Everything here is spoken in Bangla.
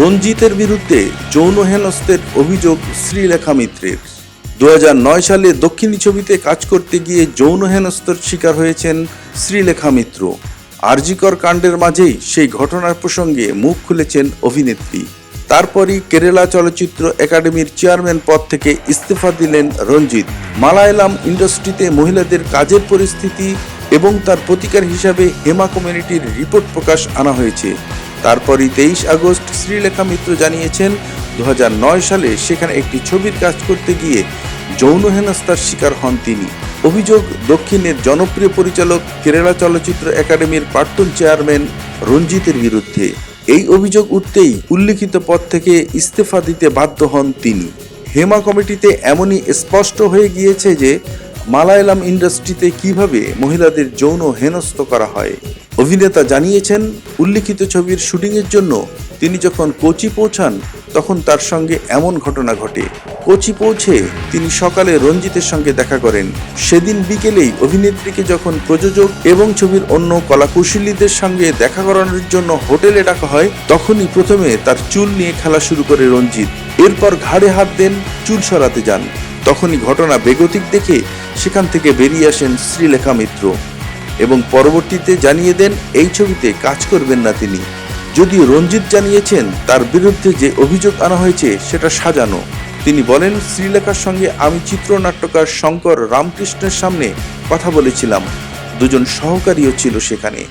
রঞ্জিতের বিরুদ্ধে যৌন হেনস্তের অভিযোগ শ্রীলেখা মিত্রের। দু সালে দক্ষিণী ছবিতে কাজ করতে গিয়ে যৌন হেনস্তর শিকার হয়েছেন শ্রীলেখা মিত্র। আরজিকর কাণ্ডের মাঝেই সেই ঘটনার প্রসঙ্গে মুখ খুলেছেন অভিনেত্রী। তারপরই কেরালা চলচ্চিত্র একাডেমির চেয়ারম্যান পদ থেকে ইস্তফা দিলেন রঞ্জিত। মালায়ালাম ইন্ডাস্ট্রিতে মহিলাদের কাজের পরিস্থিতি এবং তার প্রতিকার হিসাবে হেমা কমিউনিটির রিপোর্ট প্রকাশ আনা হয়েছে। তারপরই তেইশ আগস্ট শ্রীলেখা মিত্র জানিয়েছেন দু হাজার নয় সালে সেখানে একটি ছবির কাজ করতে গিয়ে যৌন হেনস্থার শিকার হন তিনি। অভিযোগ, দক্ষিণের জনপ্রিয় পরিচালক কেরালা চলচ্চিত্র একাডেমির প্রাক্তন চেয়ারম্যান রঞ্জিতের বিরুদ্ধে। এই অভিযোগ উঠতেই উল্লিখিত পদ থেকে ইস্তফা দিতে বাধ্য হন তিনি। হেমা কমিটিতে এমনই স্পষ্ট হয়ে গিয়েছে যে, মালায়ালাম ইন্ডাস্ট্রিতে কীভাবে মহিলাদের যৌন হেনস্থ করা হয়। অভিনেতা জানিয়েছেন, উল্লিখিত ছবির শুটিংয়ের জন্য তিনি যখন কোচি পৌঁছান, তখন তার সঙ্গে এমন ঘটনা ঘটে। কোচি পৌঁছে তিনি সকালে রঞ্জিতের সঙ্গে দেখা করেন। সেদিন বিকেলেই অভিনেত্রীকে যখন প্রযোজক এবং ছবির অন্য কলাকুশলীদের সঙ্গে দেখা করানোর জন্য হোটেলে ডাকা হয়, তখনই প্রথমে তার চুল নিয়ে খেলা শুরু করে রঞ্জিত। এরপর ঘাড়ে হাত দেন, চুল সরাতে যান। তখনই ঘটনা বেগতিক দেখে সেখান থেকে বেরিয়ে আসেন শ্রীলেখা মিত্র। এবং পরবর্তীতে জানিয়ে দেন, এই ছবিতে কাজ করবেন না তিনি। যদিও রঞ্জিত জানিয়েছেন, তার বিরুদ্ধে যে অভিযোগ আনা হয়েছে, সেটা সাজানো। তিনি বলেন, শ্রীলেখার সঙ্গে আমি চিত্রনাট্যকার শঙ্কর রামকৃষ্ণের সামনে কথা বলেছিলাম। দুজন সহকারীও ছিল সেখানে।